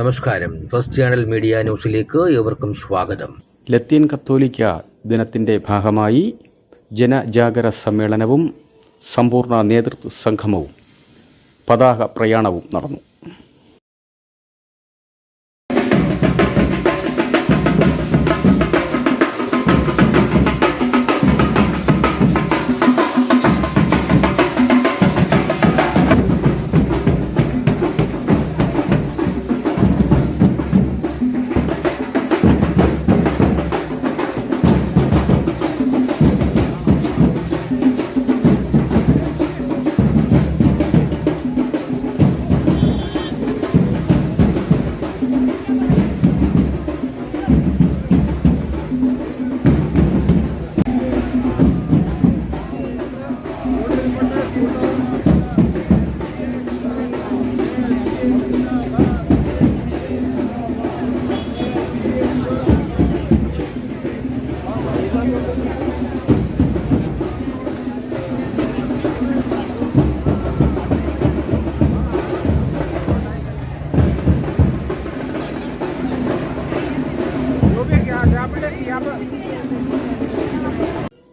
നമസ്കാരം. First channel media ന്യൂസിലേക്ക് ഏവർക്കും സ്വാഗതം. ലത്തീൻ കത്തോലിക്ക ദിനത്തിന്റെ ഭാഗമായി ജനജാഗര സമ്മേളനവും സമ്പൂർണ നേതൃത്വ സംഗമവും പതാക പ്രയാണവും നടന്നു.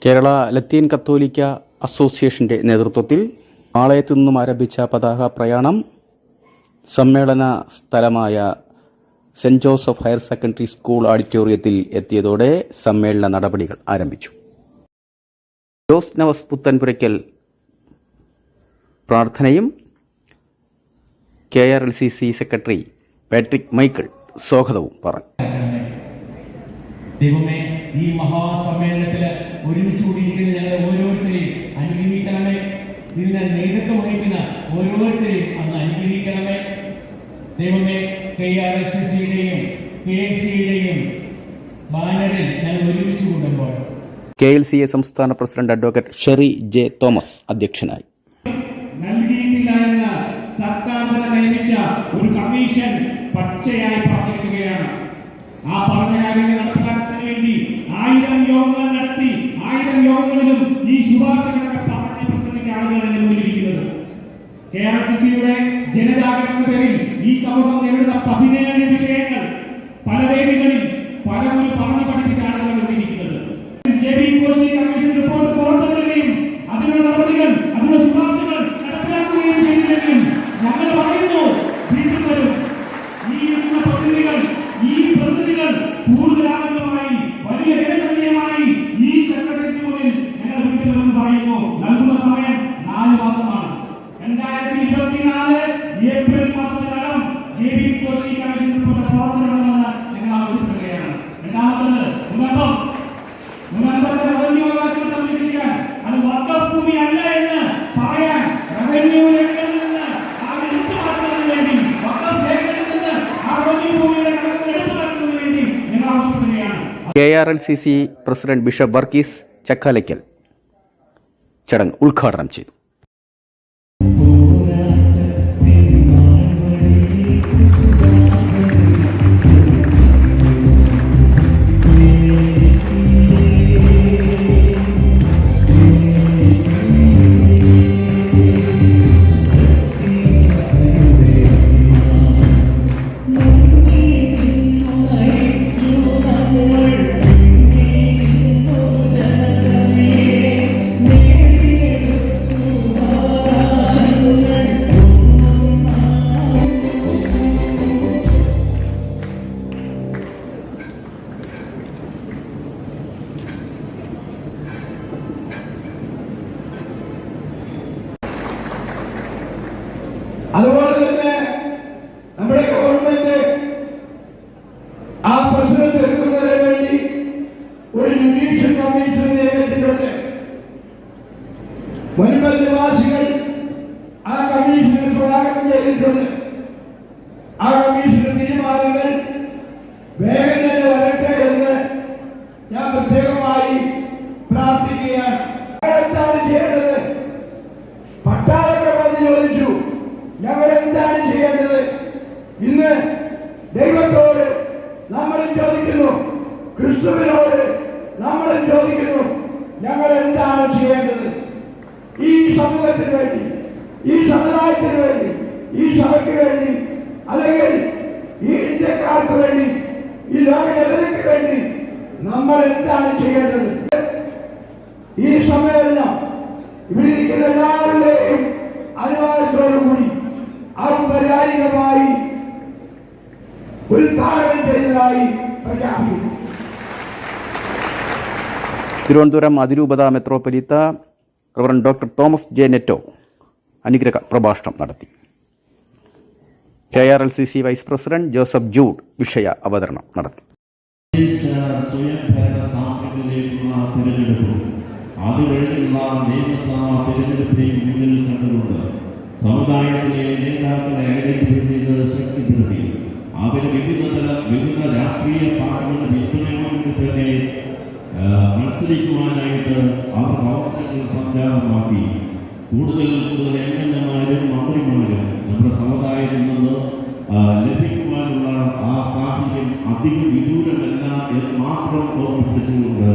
കേരള ലത്തീൻ കത്തോലിക്ക അസോസിയേഷന്റെ നേതൃത്വത്തിൽ ആളയത്തു നിന്നും ആരംഭിച്ച പതാക പ്രയാണം സമ്മേളന സ്ഥലമായ saint Joseph higher secondary school ഓഡിറ്റോറിയത്തിൽ എത്തിയതോടെ സമ്മേളന നടപടികൾ ആരംഭിച്ചു. ജോസ് നവസ് പുത്തൻപുരയ്ക്കൽ പ്രാർത്ഥനയും K R L C C secretary Patrick Michael സ്വാഗതവും പറഞ്ഞു. ദൈവമേ ഈ മഹാസമ്മേളനത്തിൽ ഒരുമിച്ച് കൂടിയിരിക്കുന്ന ഞങ്ങളെ ഓരോരുത്തരെയും അനുഗ്രഹിക്കണമേ. ഇതിനെ നേതൃത്വം വഹിക്കുന്ന ഓരോരുത്തരെയും അന്ന് അനുഗ്രഹിക്കണമേ. ദൈവമേ കെ ആർ എസ് എസ് സിയുടെയും കെ സിയുടെയും ബാനറിൽ ഞങ്ങൾ ഒരുമിച്ച് കൂടുമ്പോൾ കെ എൽ സി എ സംസ്ഥാന president advocate Sherry J Thomas അധ്യക്ഷനായി. നൽകിയിട്ടില്ല എന്ന് സർക്കാർ തന്നെ നിയമിച്ച ഒരു കമ്മീഷൻ പച്ചയായി പറഞ്ഞിരിക്കുകയാണ്. ആ പറഞ്ഞ കാര്യങ്ങൾ സിയുടെ ജനജാഗരണ പേരിൽ ഈ സമൂഹം നേരിടുന്ന പതിനേഴ് വിഷയങ്ങൾ K R L C C president bishop Varghese Chakkalakkal ചടങ്ങ് ഉദ്ഘാടനം ചെയ്തു. അതുപോലെ തന്നെ നമ്മുടെ ഗവൺമെന്റ് ആ പ്രശ്നം തീർക്കുന്നതിന് വേണ്ടി ഒരു ജുഡീഷ്യൽ കമ്മീഷൻ നിയമിച്ചിട്ടുണ്ട് മുൻപ് നിവാസികൾ ആ കമ്മീഷനെ സ്വാഗതം ചെയ്തിട്ടുണ്ട്. ആ കമ്മീഷന്റെ തീരുമാനങ്ങൾ വേഗം തന്നെ വരട്ടെ എന്ന് ഞാൻ പ്രത്യേകമായി പ്രാർത്ഥിക്കുകയാണ് എന്താണ് ചെയ്യേണ്ടത് പട്ടാളൊക്കെ വന്ന് ചോദിച്ചു ഞങ്ങൾ എന്താണ് ഇന്ന് ദൈവത്തോട് നമ്മൾ ചോദിക്കുന്നു ക്രിസ്തുവിനോട് നമ്മൾ ചോദിക്കുന്നു ഞങ്ങൾ എന്താണ് ചെയ്യേണ്ടത്? ഈ സമൂഹത്തിന് വേണ്ടി ഈ സമുദായത്തിന് വേണ്ടി ഈ സഭയ്ക്ക് വേണ്ടി അല്ലെങ്കിൽ ഈ ഇന്ത്യക്കാർക്ക് വേണ്ടി ഈ ലോക ജനതയ്ക്ക് വേണ്ടി നമ്മൾ എന്താണ് ചെയ്യേണ്ടത്? ഈ സമയമെല്ലാം ഇവിടെ ഇരിക്കുന്ന എല്ലാവരുടെയും ഔപചാരികമായി ഉദ്ഘാടനം ചെയ്തതായി പ്രഖ്യാപിച്ചു തിരുവനന്തപുരം അതിരൂപത മെത്രോപൊലീത്ത reverend doctor Thomas J Netto അനുഗ്രഹ പ്രഭാഷണം നടത്തി. K R L C C vice president Joseph Jude വിഷയ അവതരണം നടത്തി. സമുദായത്തിലെ നേതാക്കളെ ഐഡന്റിഫൈ ശക്തിപ്പെടുത്തി അവർ വിവിധ തല വിവിധ രാഷ്ട്രീയ പാർട്ടികളുടെ പിന്തുണയോടുകൂടി തന്നെ മത്സരിക്കുവാനായിട്ട് അവർക്ക് അവസരങ്ങൾ സംജാതമാക്കി. കൂടുതൽ കൂടുതൽ എം എൽ എമാരും മന്ത്രിമാരും നമ്മുടെ സമുദായത്തിൽ നിന്ന് ലഭിക്കുവാനുള്ള ആ സാഹചര്യം അധികം വിദൂരമല്ല എന്ന് മാത്രം ഓർമ്മിപ്പിച്ചുകൊണ്ട്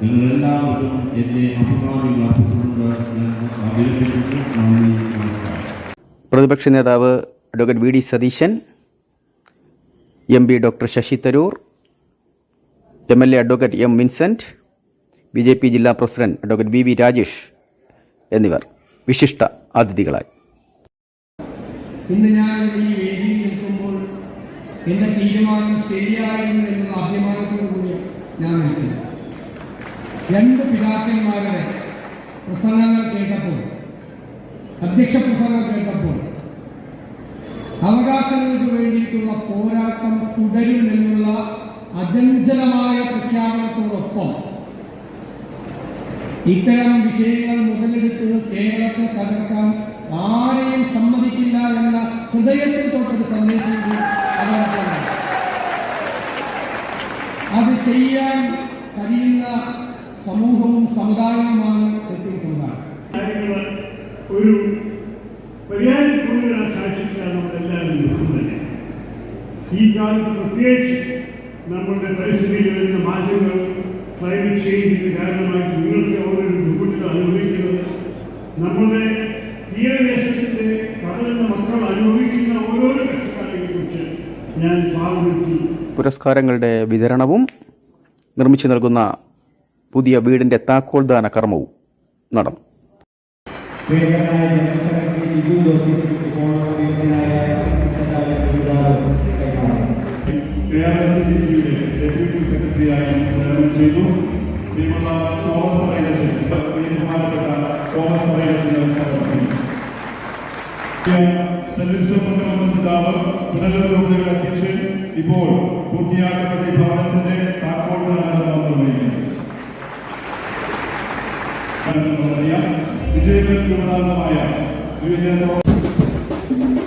നിങ്ങൾ എല്ലാവർക്കും എന്നെ അഭിമാനികൾ അർപ്പിച്ചുകൊണ്ട് ഞാൻ അഭിനന്ദിക്കുന്നു പ്രതിപക്ഷ നേതാവ് advocate V D Satheesan M P doctor Shashi Tharoor M L A advocate M Vincent B J P ജില്ലാ president advocate V V Rajesh എന്നിവർ വിശിഷ്ട അതിഥികളായി. ഇന്ന് ഞാൻ ഈ വേദിയിൽ നിൽക്കുമ്പോൾ എന്റെ തീരുമാനം ശരിയായിരുന്നു എന്നുള്ള അഭിമാനത്തോടുകൂടി ഞാൻ നിൽക്കുന്നു. രണ്ട് പിതാക്കന്മാരുടെ പ്രസംഗങ്ങൾ കേട്ടപ്പോൾ അധ്യക്ഷ പ്രസംഗം കേട്ടപ്പോൾ അവകാശങ്ങൾക്ക് വേണ്ടിയിട്ടുള്ള പോരാട്ടം തുടരുമെന്നുള്ള അചഞ്ചലമായ പ്രഖ്യാപനത്തോടൊപ്പം ഇത്തരം വിഷയങ്ങൾ മുതലെടുത്ത് കേരളത്തെ തകർക്കാൻ ആരെയും സമ്മതിക്കില്ല എന്ന ഹൃദയത്തിൽ തൊട്ടൊരു സന്ദേശം അത് ചെയ്യാൻ കഴിയുന്ന സമൂഹവും സമുദായവുമാണ് പ്രത്യേക സമുദായം. ഒരു പരിഹാരത്തിനുള്ള സാക്ഷിക്കാണ് നമ്മളെല്ലാവരും നിൽക്കുന്നത്. ഈ കാലത്ത് പ്രത്യേകിച്ച് നമ്മളുടെ പരിസ്ഥിതിയിൽ വരുന്ന മാറ്റങ്ങൾ ക്ലൈമറ്റ് ചേഞ്ചിന് കാരണമായിട്ട് നിങ്ങൾക്ക് ഓരോ ബുദ്ധിമുട്ടുകൾ അനുഭവിക്കുന്നത് നമ്മുടെ തീരദേശത്തിന്റെ കടലുന്ന മക്കൾ അനുഭവിക്കുന്ന ഓരോരോ കഷ്ടകാലങ്ങളെ കുറിച്ച് ഞാൻ പാടുപറ്റി പുരസ്കാരങ്ങളുടെ വിതരണവും നിർമ്മിച്ചു നൽകുന്ന പുതിയ വീടിന്റെ താക്കോൽദാന കർമ്മവും നടന്നു. ലിജു ജോസഫ് ഇപ്പോൾ പ്രിയങ്കരനായ നേതാവ് കൈമാറുന്നു കേരളത്തിന്റെ ഡെപ്യൂട്ടി സെക്രട്ടറിയായി സേവനം ചെയ്തു. ശ്രീമുള്ള തോമസ് മറൈലച്ചൻ ബഹുമാനപ്പെട്ട തോമസ് മറൈലച്ചൻ സർവീസ് പിതാവ് പുനലൂർ രൂപതയുടെ അധ്യക്ഷൻ ഇപ്പോൾ പൂർത്തിയാക്കപ്പെട്ട ഈ ഭവനത്തിന്റെ താക്കോൽ നിർവഹിക്കുന്നു വിജയപുരം Thank you.